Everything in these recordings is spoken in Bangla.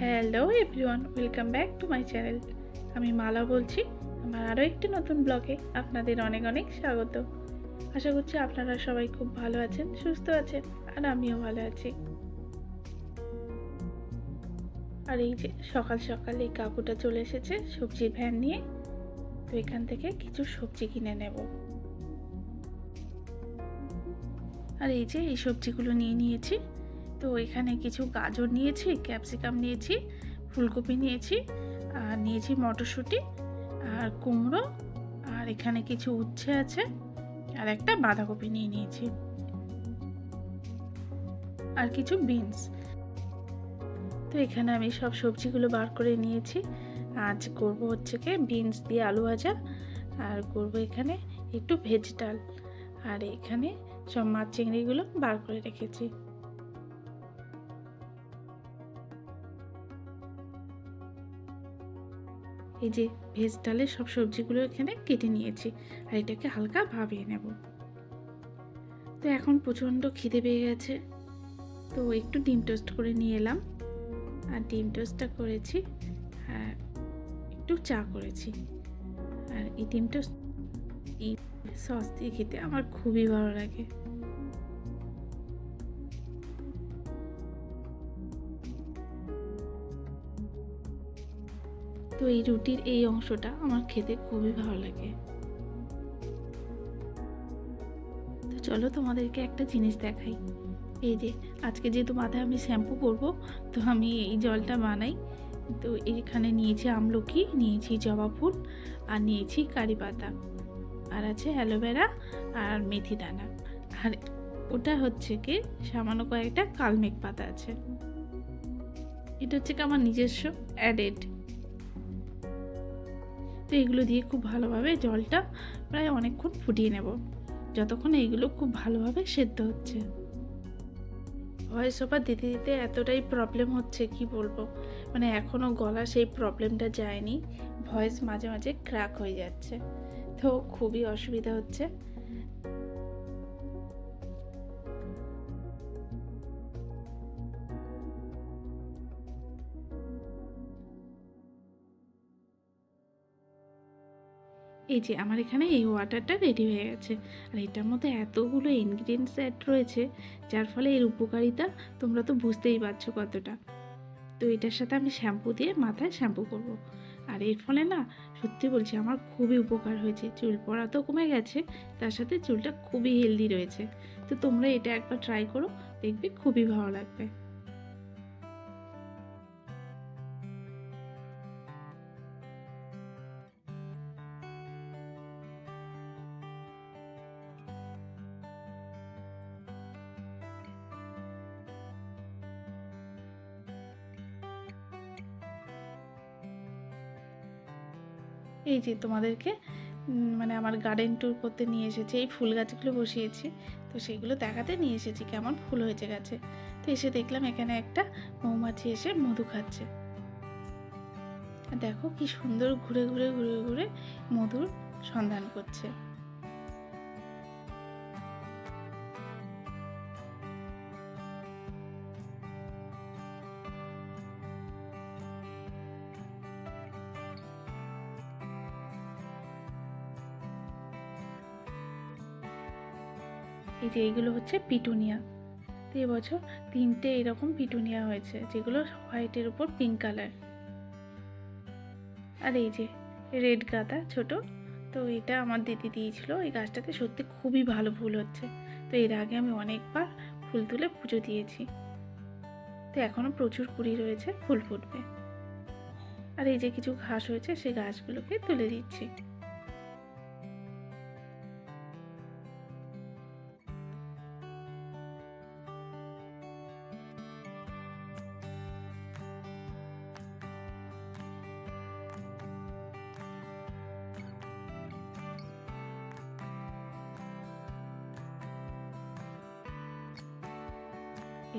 Hello everyone, welcome back to my channel. আমি মালা বলছি, আমার আরও একটি নতুন ব্লগে আপনাদের অনেক অনেক স্বাগত। আশা করছি আপনারা সবাই খুব ভালো আছেন, সুস্থ আছেন, আর আমিও ভালো আছি। আর এই যে সকাল সকাল এই কাকুটা চলে এসেছে সবজির ভ্যান নিয়ে, তো এখান থেকে কিছু সবজি কিনে নেব। আর এই যে এই সবজিগুলো নিয়ে নিয়েছি তো এখানে কিছু গাজর নিয়েছি, ক্যাপসিকাম নিয়েছি, ফুলকপি নিয়েছি, আর নিয়েছি মটরশুঁটি, আর কুমড়ো, আর এখানে কিছু উচ্ছে আছে, আর একটা বাঁধাকপি নিয়ে নিয়েছি। আর কিছু বিনস। তো এখানে আমি সব সবজিগুলো বার করে নিয়েছি। আজ করব হচ্ছে কি বিনস দিয়ে আলু ভাজা, আর করব এখানে একটু ভেজ ডাল। আর এখানে সব মাছ চিংড়িগুলো বার করে রেখেছি। এই যে ভেজ ডালের সব সবজিগুলো এখানে কেটে নিয়েছি আর এটাকে হালকা ভাবিয়ে নেব। তো এখন প্রচণ্ড খিদে পেয়ে গেছে। তো একটু ডিম টোস্ট করে নিয়ে এলাম। আর ডিম টোস্টটা করেছি আর একটু চা করেছি। আর এই ডিম টোস্ট এই সস দিয়ে খেতে আমার খুবই ভালো লাগে। তো এই রুটির এই অংশটা আমার খেতে খুবই ভালো লাগে। তো চলো তোমাদেরকে একটা জিনিস দেখাই। এই যে, আজকে যেহেতু মাথায় আমি শ্যাম্পু করব, তো আমি এই জলটা বানাই। তো এখানে নিয়েছি আমলকি, নিয়েছি জবা ফুল, আর নিয়েছি কারি পাতা। আর আছে অ্যালোভেরা আর মেথি দানা। আর ওটা হচ্ছে কি, সামান্য কয়েকটা কালমেঘ পাতা আছে। এটা হচ্ছে কি আমার নিজস্ব অ্যাডেড এগুলো দিয়ে খুব ভালোভাবে জলটা প্রায় অনেকক্ষণ ফুটিয়ে নেব। যতক্ষণ এইগুলো খুব ভালোভাবে সেদ্ধ হচ্ছে। ভয়েস ওভার দিতে দিতে এতটাই প্রবলেম হচ্ছে, কি বলব? মানে এখনও গলা সেই প্রবলেমটা যায়নি। ভয়েস মাঝে মাঝে ক্র্যাক হয়ে যাচ্ছে। তো খুবই অসুবিধা হচ্ছে। এই যে আমার এখানে এই ওয়াটারটা রেডি হয়ে গেছে। আর এটার মধ্যে এতগুলো ইনগ্রিডিয়েন্টস অ্যাড রয়েছে, যার ফলে এর উপকারিতা তোমরা তো বুঝতেই পারছ কতটা। তো এটার সাথে আমি শ্যাম্পু দিয়ে মাথায় শ্যাম্পু করব। আর এর ফলে না, সত্যি বলছি আমার খুবই উপকার হয়েছে। চুল পড়া তো কমে গেছে, তার সাথে চুলটা খুবই হেলদি রয়েছে। তো তোমরা এটা একবার ট্রাই করো, দেখবে খুবই ভালো লাগবে। এই যে তোমাদেরকে মানে আমার গার্ডেন ট্যুর করতে নিয়ে এসেছি, এই ফুল গাছগুলো বসিয়েছি। তো সেগুলো দেখাতে নিয়ে এসেছি কেমন ফুল হয়েছে গেছে। তো এসে দেখলাম এখানে একটা মৌমাছি এসে মধু খাচ্ছে। দেখো কি সুন্দর ঘুরে ঘুরে ঘুরে ঘুরে মধুর সন্ধান করছে। এই যে এইগুলো হচ্ছে পিটুনিয়া। তো এবছর তিনটে এরকম পিটুনিয়া হয়েছে, যেগুলো হোয়াইটের উপর পিঙ্ক কালার। আর এই যে রেড গাঁদা ছোট, তো এটা আমার দিদি দিয়েছিল, এই গাছটাতে সত্যি খুবই ভালো ফুল হচ্ছে। তো এর আগে আমি অনেকবার ফুল তুলে পুজো দিয়েছি। তো এখনও প্রচুর কুড়ি রয়েছে, ফুল ফুটবে। আর এই যে কিছু ঘাস হয়েছে, সেই ঘাসগুলোকে তুলে দিচ্ছি।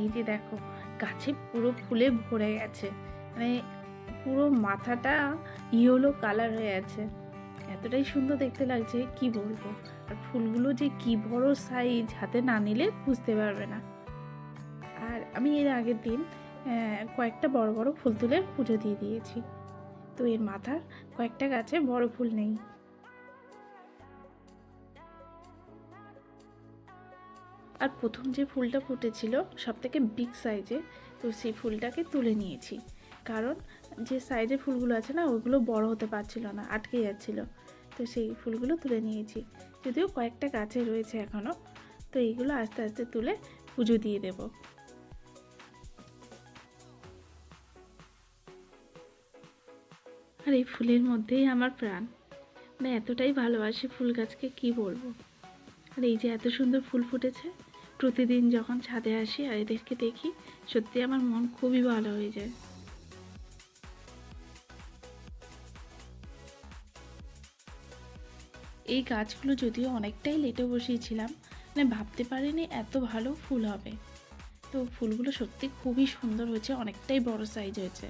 এই যে দেখো, গাছে পুরো ফুলে ভরে গেছে। মানে পুরো মাথাটা ইয়েলো কালার হয়ে আছে। এতটাই সুন্দর দেখতে লাগছে, কি বলব? আর ফুলগুলো যে কি বড় সাইজ হাতে না নিলে বুঝতে পারবে না। আর আমি এর আগের দিন কয়েকটা বড় বড় ফুল তুলে পুজো দিয়ে দিয়েছি। তো এর মাথার কয়েকটা গাছে বড় ফুল নেই। আর প্রথম যে ফুলটা ফুটেছিল সব থেকে বিগ সাইজে তো সেই ফুলটাকে তুলে নিয়েছি। কারণ যে সাইজের ফুলগুলো আছে না, ওগুলো বড় হতে পারছিল না, আটকে যাচ্ছিল। তো সেই ফুলগুলো তুলে নিয়েছি। যদিও কয়েকটা গাছে রয়েছে এখনও তো এইগুলো আস্তে আস্তে তুলে পুজো দিয়ে দেব। আর এই ফুলের মধ্যেই আমার প্রাণ। মানে এতটাই ভালোবাসি ফুল গাছকে, কি বলব? আর এই যে এত সুন্দর ফুল ফুটেছে, প্রতিদিন যখন ছাদে আসি আর এদেরকে দেখি, সত্যি আমার মন খুবই ভালো হয়ে যায়। এই গাছগুলো যদিও অনেকটাই লেটে বসিয়েছিলাম মানে ভাবতে পারিনি এত ভালো ফুল হবে। তো ফুলগুলো সত্যি খুবই সুন্দর হয়েছে, অনেকটাই বড় সাইজ হয়েছে।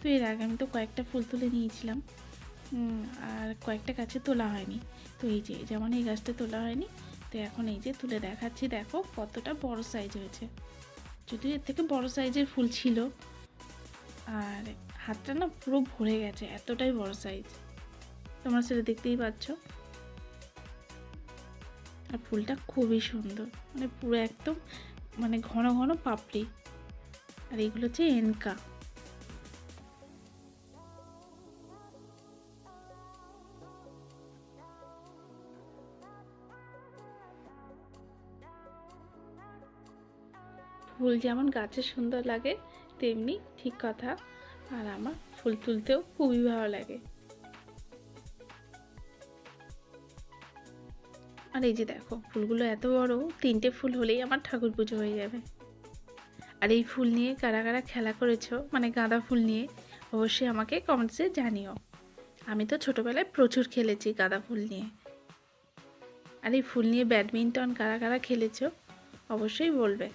তো এর আগে আমি তো কয়েকটা ফুল তুলে নিয়েছিলাম আর কয়েকটা গাছে তোলা হয়নি। তো এই যে, যেমন এই গাছটা তোলা হয়নি তো এখন এই যে তুলে দেখাচ্ছি, দেখো কতটা বড় সাইজ হয়েছে। যদিও এর থেকে বড় সাইজের ফুল ছিল, আর হাতটা না পুরো ভরে গেছে, এতটাই বড় সাইজ তোমরা সেটা দেখতেই পাচ্ছ। আর ফুলটা খুবই সুন্দর মানে পুরো একদম মানে ঘন ঘন পাপড়ি। আর এগুলো হচ্ছে এনকা। ফুল যেমন গাছে সুন্দর লাগে, তেমনি ঠিক কথা। আর আমার ফুল তুলতেও খুবই ভালো লাগে। আর এই যে দেখো, ফুলগুলো এত বড়, তিনটে ফুল হলেই আমার ঠাকুর পুজো হয়ে যাবে। আর এই ফুল নিয়ে কারা কারা খেলা করেছ মানে গাঁদা ফুল নিয়ে, অবশ্যই আমাকে কমেন্টসে জানিও। আমি তো ছোটোবেলায় প্রচুর খেলেছি গাঁদা ফুল নিয়ে। আর এই ফুল নিয়ে ব্যাডমিন্টন কারা কারা খেলেছো, অবশ্যই বলবে।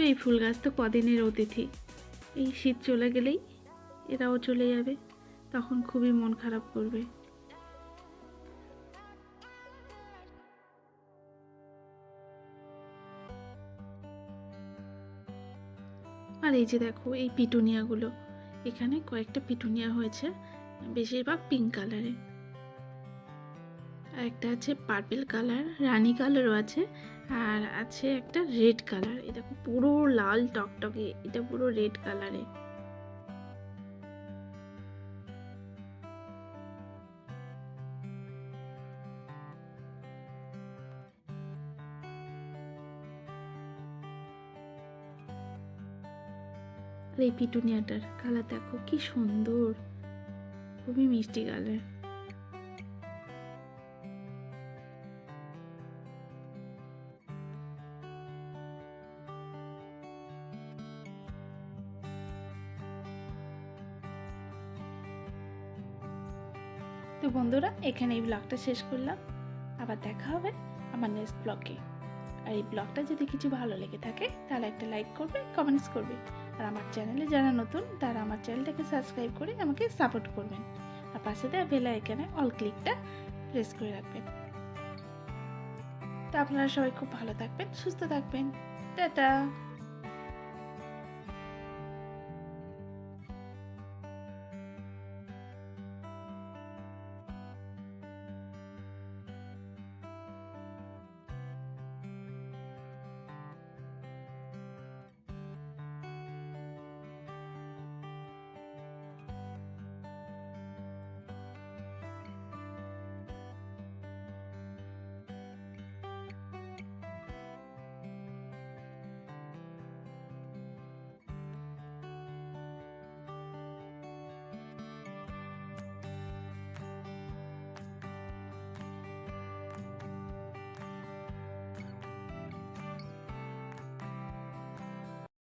তো এই ফুল গাছ তো কদিনের অতিথি। এই শীত চলে গেলেই এরাও চলে যাবে, তখন খুবই মন খারাপ করবে। আর এই যে দেখো, এই পিটুনিয়াগুলো। এখানে কয়েকটা পিটুনিয়া হয়েছে, বেশিরভাগ পিঙ্ক কালারে আর একটা আছে পার্পেল কালার রানী কালারও আছে, আর আছে একটা রেড কালার এটা পুরো লাল টকটকে, এটা পুরো রেড কালারে এই পিটুনিয়াটার কালার দেখো, কি সুন্দর। খুবই মিষ্টি কালার বন্ধুরা, এখানে এই ব্লগটা শেষ করলাম। আবার দেখা হবে আমার নেক্সট ব্লগে আর এই ব্লগটা যদি কিছু ভালো লেগে থাকে, তাহলে একটা লাইক করবে কমেন্টস করবে। আর আমার চ্যানেলে যারা নতুন, তারা আমার চ্যানেলটাকে সাবস্ক্রাইব করে আমাকে সাপোর্ট করবেন। আর পাশে দেওয়া বেল আইকনে অল ক্লিকটা প্রেস করে রাখবেন। তো আপনারা সবাই খুব ভালো থাকবেন, সুস্থ থাকবেন। টাটা!